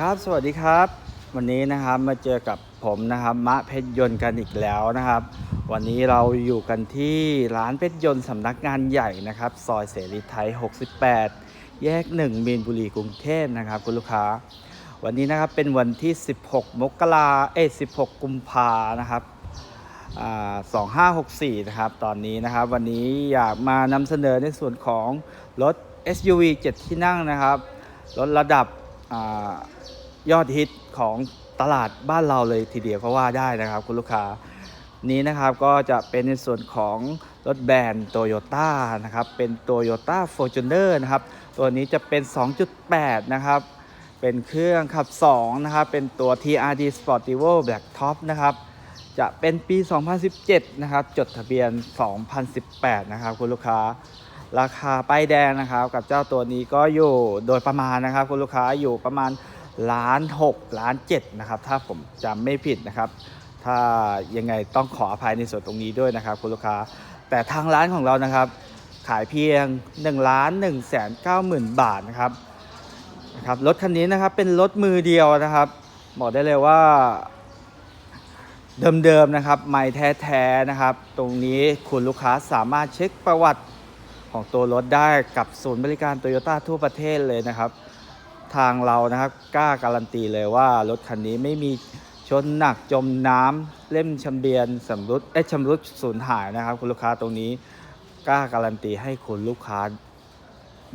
ครับสวัสดีครับ วันนี้นะครับมาเจอกับผมนะครับมะเพชรยนต์กันอีกแล้วนะครับ วันนี้เราอยู่กันที่ร้านเพชรยนต์สำนักงานใหญ่นะครับซอยเสรีไทย 68 แยก 1 มีนบุรีกรุงเทพนะครับคุณลูกค้า วันนี้นะครับเป็นวันที่ 16 มกราเอ16 กุมภานะครับอ่า2564นะครับตอนนี้นะครับ วันนี้อยากมานำเสนอในส่วนของรถ SUV 7 ที่นั่งนะครับรถระดับ ยอดฮิตของตลาดบ้านเราเลยทีเดียวก็ว่าได้นะครับ คุณลูกค้านี้นะครับก็จะเป็นในส่วนของรถแบรนด์โตโยต้านะครับ เป็น Toyota Fortuner นะครับ ตัวนี้จะเป็น 2.8 นะครับ เป็นเครื่องขับ 2 นะครับ เป็นตัว TRD Sportivo Black Top นะครับ จะเป็นปี 2017 นะครับ จดทะเบียน 2018 นะครับ คุณลูกค้า ราคาป้ายแดงนะครับกับเจ้าตัวนี้ก็อยู่โดยประมาณนะครับ คุณลูกค้าอยู่ประมาณล้าน6ล้าน7นะครับ ถ้าผมจำไม่ผิดนะครับ ถ้ายังไงต้องขออภัยในส่วนตรงนี้ด้วยนะครับ คุณลูกค้า แต่ทางร้านของเรานะครับ ขายเพียง1ล้าน1แสน9หมื่นบาทนะครับนะครับรถคันนี้นะครับเป็นรถมือเดียวนะครับ บอกได้เลยว่าเดิมๆนะครับ ไม่แท้ๆนะครับ ตรงนี้คุณลูกค้าสามารถเช็คประวัติ ของตัวรถได้กับศูนย์บริการโตโยต้าทั่วประเทศเลยนะครับ ทางเรานะครับกล้าการันตีเลยว่ารถคันนี้ไม่มีชนหนักจมน้ำเล่มชำเบียนสำรุดเอ้ยชำรุดสูญหายนะครับ คุณลูกค้าตรงนี้กล้าการันตีให้คุณลูกค้า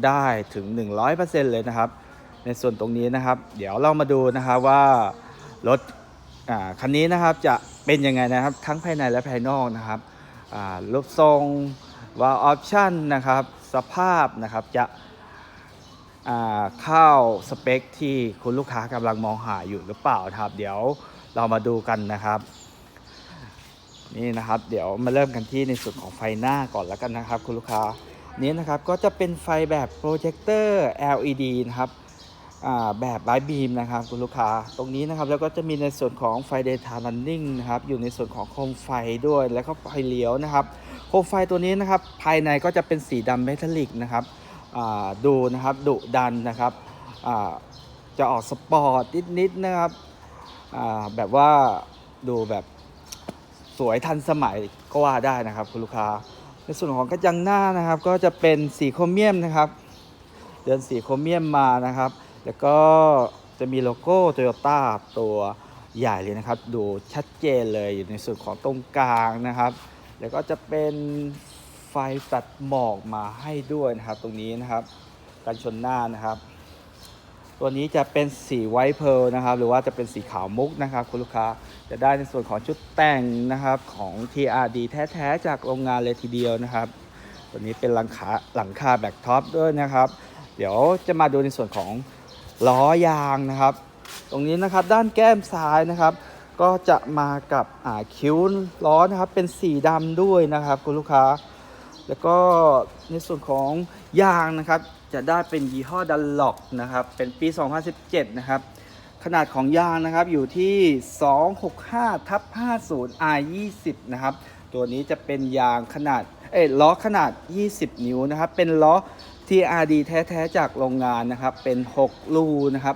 ได้ถึง 100%เลยนะครับ ในส่วนตรงนี้นะครับ เดี๋ยวเรามาดูนะครับว่ารถคันนี้นะครับจะเป็นยังไงนะครับ ทั้งภายในและภายนอกนะครับรูปทรง วาล์วออปชันนะครับ สภาพนะครับจะเข้าสเปคที่คุณลูกค้ากำลังมองหาอยู่หรือเปล่าครับ เดี๋ยวเรามาดูกันนะครับนี่นะครับเดี๋ยวมาเริ่มกันที่ในส่วนของไฟหน้าก่อนแล้วกันนะครับ คุณลูกค้านี้นะครับก็จะเป็นไฟแบบโปรเจคเตอร์ LED นะครับแบบไบบีมนะครับคุณลูกค้าตรงนี้นะครับแล้วก็จะมีในส่วนของไฟ daytime running นะครับอยู่ในส่วนของโคมไฟด้วยแล้วก็ไฟเลี้ยวนะครับ โคมไฟตัวนี้นะครับภายในก็จะเป็นสีดำเมทัลลิกนะครับดูนะครับดุดันนะครับจะออกสปอร์ตนิดๆนะครับแบบว่าดูแบบสวยทันสมัยก็ว่าได้นะครับคุณลูกค้า ในส่วนของกระจังหน้านะครับ ก็จะเป็นสีโครเมียมนะครับ เดินสีโครเมียมมานะครับ แล้วก็จะมีโลโก้โตโยต้าตัวใหญ่เลยนะครับ ดูชัดเจนเลยอยู่ในส่วนของตรงกลางนะครับ แล้วก็จะเป็นไฟตัดหมอกมาให้ด้วยนะครับ ตรงนี้นะครับกันชนหน้านะครับ ตัวนี้จะเป็นสีไวท์เพร์ลนะครับ หรือว่าจะเป็นสีขาวมุกนะครับ คุณลูกค้าจะได้ในส่วนของชุดแต่งนะครับของ TRD แท้ๆจากโรงงานเลยทีเดียวนะครับ ตัวนี้เป็นหลังคาหลังคาแบ็กท็อปด้วยนะครับ เดี๋ยวจะมาดูในส่วนของล้อยางนะครับ ตรงนี้นะครับด้านแก้มซ้ายนะครับ ก็จะมากับคิ้วล้อนะครับ เป็นสีดำด้วยนะครับคุณลูกค้า แล้วก็ในส่วนของยางนะครับ จะได้เป็นยี่ห้อดันล็อกนะครับ เป็นปี 2017 นะครับ ขนาดของยางนะครับอยู่ที่ 265ทับ50 R 20 นะครับ ตัวนี้จะเป็นยางขนาด เอ้ล้อขนาด 20 นิ้วนะครับ เป็นล้อ TRD แท้ ๆ จากโรงงานนะครับ เป็น 6 ลูนะครับ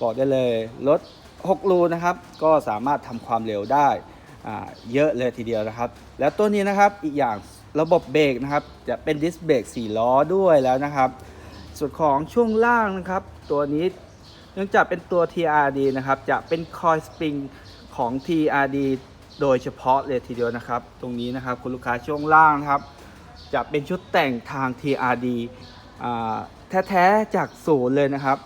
บอกได้เลยรถ 6ลูนะครับ ก็สามารถทำความเร็วได้เยอะเลยทีเดียวนะครับ แล้วตัวนี้นะครับอีกอย่างระบบเบรกนะครับ จะเป็นดิสเบรก4ล้อด้วยแล้วนะครับ ส่วนของช่วงล่างนะครับ ตัวนี้เนื่องจากเป็นตัว TRD นะครับ จะเป็นคอยสปริงของ TRD โดยเฉพาะเลยทีเดียวนะครับ ตรงนี้นะครับคุณลูกค้าช่วงล่างนะครับ จะเป็นชุดแต่งทาง TRD แท้ๆจากศูนย์เลยนะครับ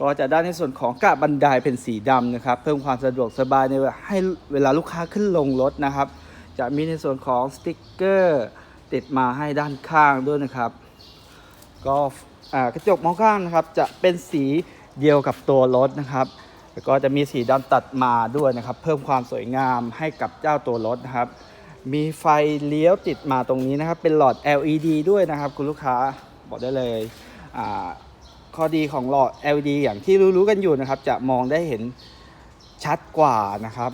ก็จะได้ในส่วนของกระบันไดเป็นสีดำนะครับ เพิ่มความสะดวกสบายในให้เวลาลูกค้าขึ้นลงรถนะครับ จะมีในส่วนของสติกเกอร์ติดมาให้ด้านข้างด้วยนะครับ ก็กระจกมองข้างนะครับ จะเป็นสีเดียวกับตัวรถนะครับแล้วก็จะมีสีดำตัดมาด้วยนะครับ เพิ่มความสวยงามให้กับเจ้าตัวรถนะครับ มีไฟเลี้ยวติดมาตรงนี้นะครับ เป็นหลอด LED ด้วยนะครับ คุณลูกค้าบอกได้เลยอ่า ข้อดีของหลอด LED อย่างที่รู้ๆกันอยู่นะครับ จะมองได้เห็นชัดกว่านะครับ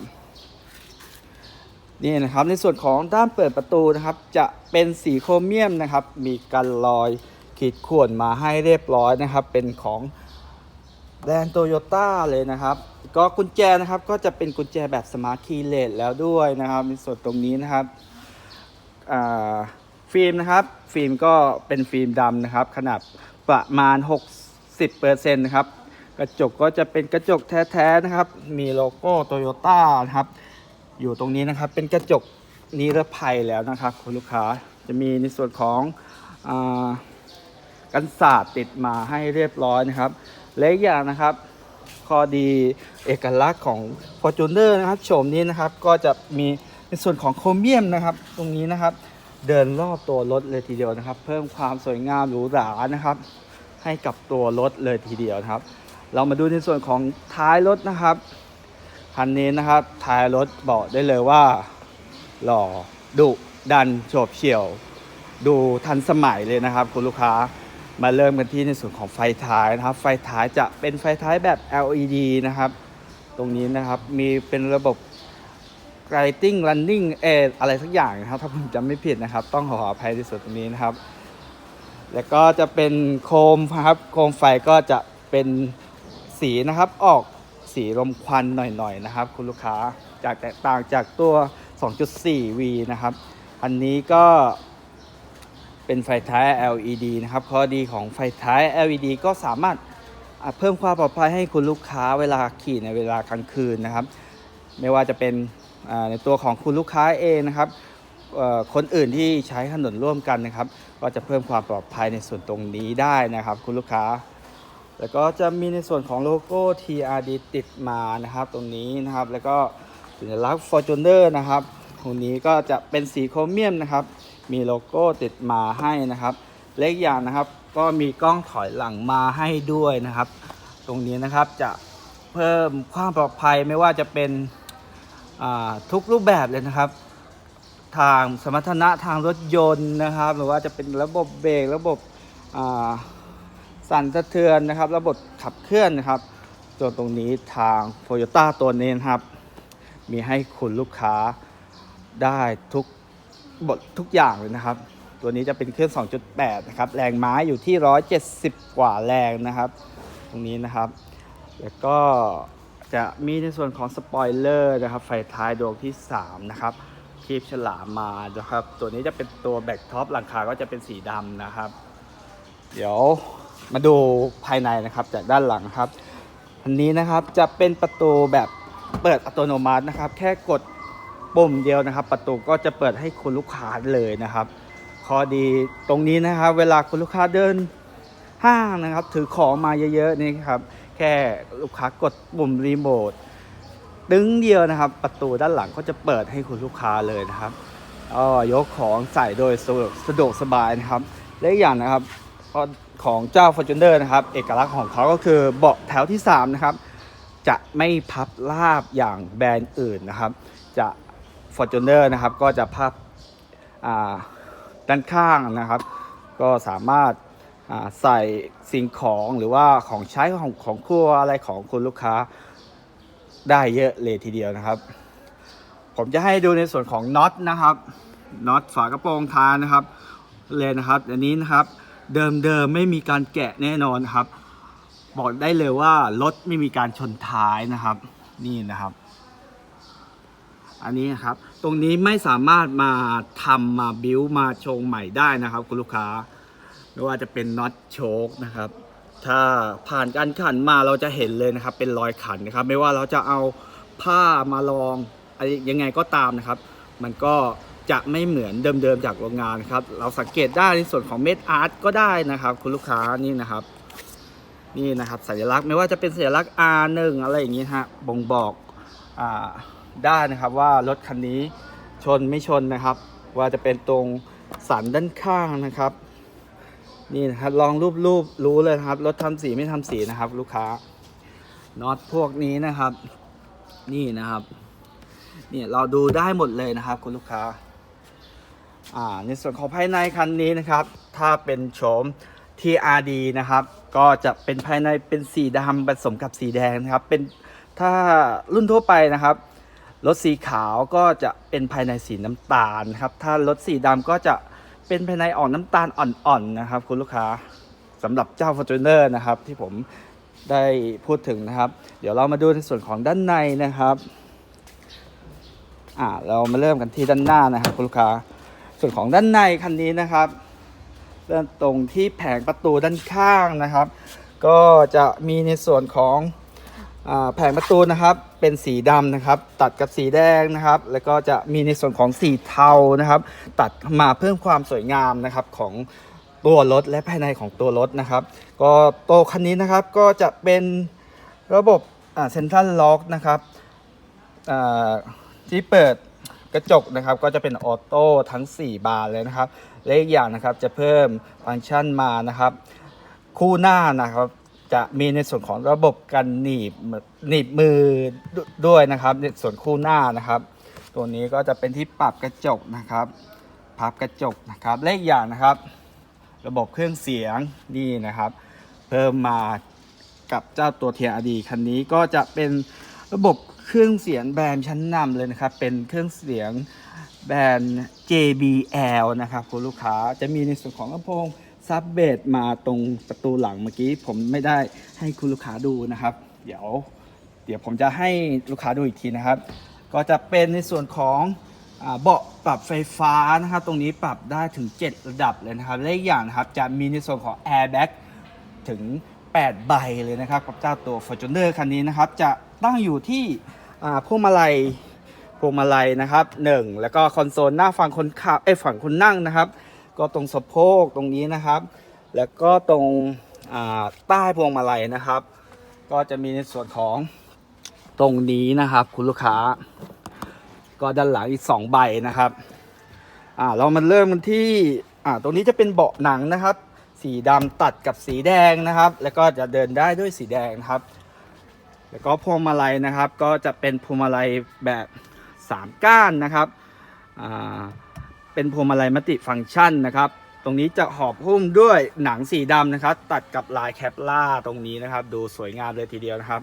นี่นะครับในส่วนของด้านเปิดประตูนะครับ จะเป็นสีโครเมียมนะครับ มีกันรอยขีดข่วนมาให้เรียบร้อยนะครับ เป็นของแบรนด์โตโยต้าเลยนะครับ ก็กุญแจนะครับก็จะเป็นกุญแจแบบสมาร์ทคีย์เลสแล้วด้วยนะครับ ในส่วนตรงนี้นะครับฟิล์มนะครับ ฟิล์มก็เป็นฟิล์มดำนะครับ ขนาดประมาณ 60%นะครับ กระจกก็จะเป็นกระจกแท้ๆนะครับ มีโลโก้โตโยต้านะครับ อยู่ตรงนี้นะครับ เป็นกระจกนิรภัยแล้วนะครับ คุณลูกค้า จะมีในส่วนของอกันศาสตร์ติดมาให้เรียบร้อยนะครับ และอีกอย่างนะครับข้อดีเอกลักษณ์ของ f o r t u n e r นะครับโฉมนี้นะครับก็จะมีในส่วนของโครเมียมนะครับ ตรงนี้นะครับ เดินรอบตัวรถเลยทีเดียวนะครับ เพิ่มความสวยงามหรูหรานะครับ ให้กับตัวรถเลยทีเดียวนะครับ เรามาดูในส่วนของท้ายรถนะครับคันนี้นะครับท้ายรถบอกได้เลยว่า หล่อดุดันโฉบเฉี่ยว ดูทันสมัยเลยนะครับ คุณลูกค้ามาเริ่มกันที่ในส่วนของไฟท้ายนะครับ ไฟท้ายจะเป็นไฟท้ายแบบ LED นะครับ ตรงนี้นะครับมีเป็นระบบ Lighting Running เอออะไรสักอย่างนะครับ ถ้าผมจำไม่ผิดนะครับ ต้องขออภัยในส่วนตรงนี้นะครับ แล้วก็จะเป็นโคมครับโคมไฟก็จะเป็นสีนะครับออกสีลมควันหน่อยๆนะครับ คุณลูกค้าจากแตกต่างจากตัว 2.4V นะครับ อันนี้ก็เป็นไฟท้าย LED นะครับข้อดีของไฟท้าย LED ก็สามารถเพิ่มความปลอดภัยให้คุณลูกค้าเวลาขี่ในเวลากลางคืนนะครับ ไม่ว่าจะเป็นในตัวของคุณลูกค้าเองนะครับ คนอื่นที่ใช้ถนนร่วมกันนะครับ ก็จะเพิ่มความปลอดภัยในส่วนตรงนี้ได้นะครับ คุณลูกค้า แล้วก็จะมีในส่วนของโลโก้ TRD ติดมานะครับ ตรงนี้นะครับ แล้วก็สัญลักษณ์ Fortuner นะครับ ตรงนี้ก็จะเป็นสีโครเมียมนะครับ มีโลโก้ติดมาให้นะครับ เล็กอย่างนะครับ ก็มีกล้องถอยหลังมาให้ด้วยนะครับ ตรงนี้นะครับจะเพิ่มความปลอดภัยไม่ว่าจะเป็นทุกรูปแบบเลยนะครับ ทางสมรรถนะทางรถยนต์นะครับ หรือว่าจะเป็นระบบเบรกระบบสั่นสะเทือนนะครับ ระบบขับเคลื่อนนะครับตัวตรงนี้ทาง t o y ยต้ตัวนี้นะครับ มีให้คุณลูกค้าได้ทุกบททุกอย่างเลยนะครับ ตัวนี้จะเป็นเครื่อง 2.8 นะครับ แรงม้าอยู่ที่ 170 กว่าแรงนะครับ ตรงนี้นะครับ แล้วก็จะมีในส่วนของสปอยเลอร์นะครับ ไฟท้ายดวงที่ 3 นะครับ คลิปฉลามมานะครับ ตัวนี้จะเป็นตัวแบ็กท็อปหลังคาก็จะเป็นสีดำนะครับ เดี๋ยวมาดูภายในนะครับจากด้านหลังครับอันนี้นะครับจะเป็นประตูแบบเปิดอัตโนมัตินะครับ แค่กดปุ่มเดียวนะครับ ประตูก็จะเปิดให้คุณลูกค้าเลยนะครับข้อดีตรงนี้นะครับ เวลาคุณลูกค้าเดินห้างนะครับ ถือของมาเยอะๆนี่ครับ แค่ลูกค้ากดปุ่มรีโมท ตึงเดียวนะครับ ประตูด้านหลังก็จะเปิดให้คุณลูกค้าเลยนะครับก็ยกของใส่โดยสะดวกสะดวกสบายนะครับ และอีกอย่างนะครับของเจ้า Fortuner นะครับ เอกลักษณ์ของเขาก็คือเบาะแถวที่ 3 นะครับ จะไม่พับราบอย่างแบรนด์อื่นนะครับ จะ Fortuner นะครับ ก็จะพับด้านข้างนะครับ ก็สามารถใส่สิ่งของหรือว่าของใช้ของของครัวอะไรของคุณลูกค้า ได้เยอะเลยทีเดียวนะครับ ผมจะให้ดูในส่วนของน็อตนะครับน็อตฝากระโปรงท้ายนะครับเลยนะครับ อันนี้นะครับเดิมๆไม่มีการแกะแน่นอนครับ บอกได้เลยว่ารถไม่มีการชนท้ายนะครับ นี่นะครับ อันนี้นะครับ ตรงนี้ไม่สามารถมาทำมาบิวมาชงใหม่ได้นะครับ คุณลูกค้า ไม่ว่าจะเป็นน็อตโชคนะครับ ถ้าผ่านการขันมาเราจะเห็นเลยนะครับ เป็นรอยขันนะครับ ไม่ว่าเราจะเอาผ้ามาลองอะไรยังไงก็ตามนะครับ มันก็จะไม่เหมือนเดิมๆจากโรงงานครับ เราสังเกตได้ในส่วนของเม็ดอาร์ตก็ได้นะครับ คุณลูกค้านี่นะครับ นี่นะครับสัญลักษณ์ไม่ว่าจะเป็นสัญลักษณ์ R1 อะไรอย่างนี้ฮะบ่งบอกอ่าได้นะครับว่ารถคันนี้ชนไม่ชนนะครับ ว่าจะเป็นตรงสันด้านข้างนะครับ นี่นะครับลองรูปรูปรู้เลยครับรถทำสีไม่ทำสีนะครับ ลูกค้าน็อตพวกนี้นะครับ นี่นะครับนี่เราดูได้หมดเลยนะครับคุณลูกค้าอ่าในส่วนของภายในคันนี้นะครับ ถ้าเป็นโฉม TRD นะครับ ก็จะเป็นภายในเป็นสีดำผสมกับสีแดงนะครับ เป็นถ้ารุ่นทั่วไปนะครับรถสีขาวก็จะเป็นภายในสีน้ำตาลครับ ถ้ารถสีดำก็จะ เป็นภายในออกน้ำตาลอ่อนๆนะครับ คุณลูกค้าสำหรับเจ้า Fortuner นะครับที่ผมได้พูดถึงนะครับ เดี๋ยวเรามาดูในส่วนของด้านในนะครับอ่าเรามาเริ่มกันที่ด้านหน้านะครับคุณลูกค้า ส่วนของด้านในคันนี้นะครับ เริ่มตรงที่แผงประตูด้านข้างนะครับ ก็จะมีในส่วนของ แผงประตูนะครับเป็นสีดำนะครับ ตัดกับสีแดงนะครับ แล้วก็จะมีในส่วนของสีเทานะครับ ตัดมาเพิ่มความสวยงามนะครับของตัวรถและภายในของตัวรถนะครับ ก็โตคันนี้นะครับก็จะเป็นระบบเซ็นทรัลล็อกนะครับที่เปิดกระจกนะครับก็จะเป็นออโต้ทั้ง 4 บานเลยนะครับ และอีกอย่างนะครับจะเพิ่มฟังก์ชันมานะครับ คู่หน้านะครับ จะมีในส่วนของระบบกันหนีบหนีบมือดด้วยนะครับ ในส่วนคู่หน้านะครับ ตัวนี้ก็จะเป็นที่ปรับกระจกนะครับพับกระจกนะครับและอีกอย่างนะครับ ระบบเครื่องเสียงนี่นะครับ เพิ่มมากับเจ้าตัว TRD คันนี้ก็จะเป็นระบบเครื่องเสียงแบรนด์ชั้นนำเลยนะครับ เป็นเครื่องเสียงแบรนด์ JBL นะครับคุณลูกค้าจะมีในส่วนของลำโพง ซับเบสมาตรงประตูหลังเมื่อกี้ ผมไม่ได้ให้คุณลูกค้าดูนะครับ เดี๋ยว เดี๋ยวผมจะให้ลูกค้าดูอีกทีนะครับ ก็จะเป็นในส่วนของเบาะปรับไฟฟ้านะครับ ตรงนี้ปรับได้ถึง 7 ระดับเลยนะครับและอีกอย่างนะครับจะมีในส่วนของ airbag ถึง 8 ใบเลยนะครับ กับเจ้าตัว Fortuner คันนี้นะครับ จะตั้งอยู่ที่พวงมาลัยพวงมาลัยนะครับ 1 แล้วก็คอนโซลหน้าฝั่งคนขับเอ้ฝั่งคนนั่งนะครับ ก็ตรงสะโพกตรงนี้นะครับ แล้วก็ตรงใต้พวงมาลัยนะครับ ก็จะมีในส่วนของตรงนี้นะครับ คุณลูกค้า ก็ด้านหลังอีก 2 ใบนะครับอ่าเรามาเริ่มกันที่อ่าตรงนี้จะเป็นเบาะหนังนะครับ สีดำตัดกับสีแดงนะครับ แล้วก็จะเดินได้ด้วยสีแดงนะครับ แล้วก็พวงมาลัยนะครับ ก็จะเป็นพวงมาลัยแบบ 3 ก้านนะครับอ่า เป็นพวงมาลัยมัลติฟังก์ชันนะครับ ตรงนี้จะหอบหุ้มด้วยหนังสีดำนะครับ ตัดกับลายแคปล่าตรงนี้นะครับ ดูสวยงามเลยทีเดียวนะครับ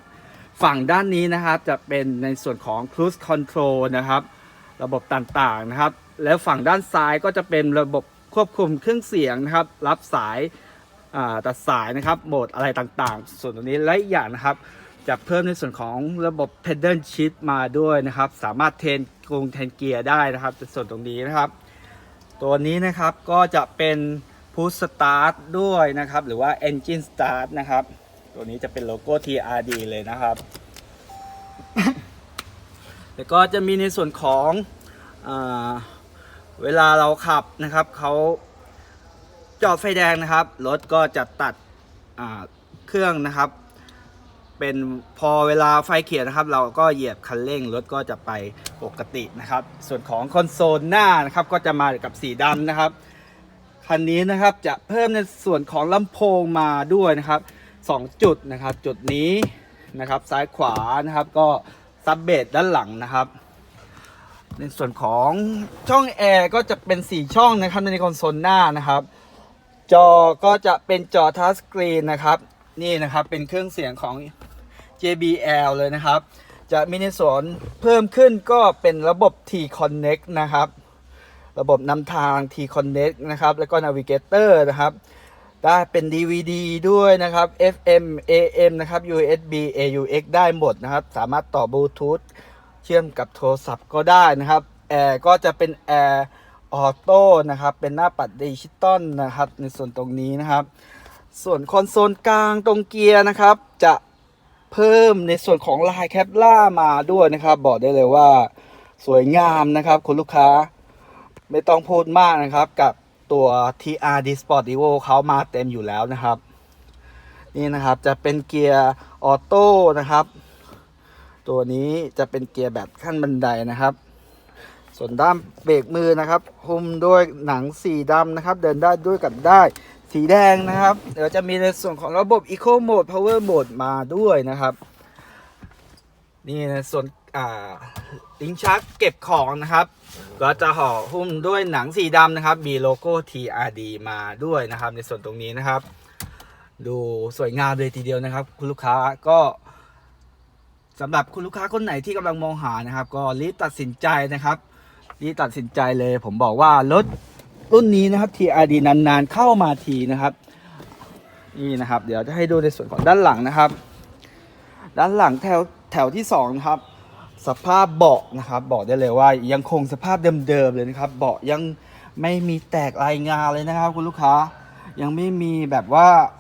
ฝั่งด้านนี้นะครับจะเป็นในส่วนของ cruise control นะครับ ระบบต่างๆนะครับ แล้วฝั่งด้านซ้ายก็จะเป็นระบบควบคุมเครื่องเสียงนะครับ รับสายอ่าตัดสายนะครับโหมดอะไรต่างๆ ส่วนตรงนี้และอีกอย่างนะครับจะเพิ่มในส่วนของระบบ pedal shift มาด้วยนะครับ สามารถเทนกรุงเทนเกียร์ได้นะครับในส่วนตรงนี้นะครับ ตัวนี้นะครับก็จะเป็น push start ด้วยนะครับ หรือว่า engine start นะครับ ตัวนี้จะเป็นโลโก้ TRD เลยนะครับ แล้วก็จะมีในส่วนของอเวลาเราขับนะครับเขาจอดไฟแดงนะครับ รถก็จะตัดเครื่องนะครับ เป็นพอเวลาไฟเขียวนะครับ เราก็เหยียบคันเร่งรถก็จะไปปกตินะครับ ส่วนของคอนโซลหน้านะครับก็จะมากับสีดำนะครับคันนี้นะครับจะเพิ่มในส่วนของลำโพงมาด้วยนะครับ 2 จุดนะครับ จุดนี้นะครับซ้ายขวานะครับก็ซับเบสด้านหลังนะครับ ในส่วนของช่องแอร์ก็จะเป็น 4 ช่องนะครับในคอนโซลหน้านะครับ จอก็จะเป็นจอทัชสกรีนนะครับ นี่นะครับเป็นเครื่องเสียงของ JBL เลยนะครับ จะมีในส่วนเพิ่มขึ้นก็เป็นระบบ T Connect นะครับ ระบบนำทาง T Connect นะครับ แล้วก็ Navigator นะครับ ได้เป็น DVD ด้วยนะครับ FM AM นะครับ USB AUX ได้หมดนะครับ สามารถต่อบลูทูธเชื่อมกับโทรศัพท์ก็ได้นะครับแอร์ก็จะเป็นแอร์ออโต้นะครับเป็นหน้าปัดดิจิตอลนะครับในส่วนตรงนี้นะครับ ส่วนคอนโซลกลางตรงเกียร์นะครับ จะ เพิ่มในส่วนของลายแคปล่ามาด้วยนะครับ บอกได้เลยว่าสวยงามนะครับ คุณลูกค้าไม่ต้องพูดมากนะครับ กับตัว TRD Sport Evo เขามาเต็มอยู่แล้วนะครับ นี่นะครับจะเป็นเกียร์ออโต้นะครับ ตัวนี้จะเป็นเกียร์แบบขั้นบันไดนะครับ ส่วนด้ามเบรกมือนะครับ หุ้มด้วยหนังสีดำนะครับ เดินได้ด้วยกับได้ สีแดงนะครับ เดี๋ยวจะมีในส่วนของระบบ Eco Mode Power Mode มาด้วยนะครับ นี่ในส่วนอ่าลิ้นชักเก็บของนะครับ ก็จะห่อหุ้มด้วยหนังสีดำนะครับ มีโลโก้ TRD มาด้วยนะครับ ในส่วนตรงนี้นะครับ ดูสวยงามเลยทีเดียวนะครับ คุณลูกค้าก็สำหรับคุณลูกค้าคนไหนที่กำลังมองหานะครับ ก็รีบตัดสินใจนะครับรีบตัดสินใจเลย ผมบอกว่ารถ รุ่นนี้นะครับ TRD นานๆเข้ามาทีนะครับนี่นะครับ เดี๋ยวจะให้ดูในส่วนของด้านหลังนะครับ ด้านหลังแถวแถวที่สองนะครับสภาพเบาะนะครับ บอกได้เลยว่ายังคงสภาพเดิมๆเลยนะครับ เบาะยังไม่มีแตกลายงาเลยนะครับ คุณลูกค้ายังไม่มีแบบว่า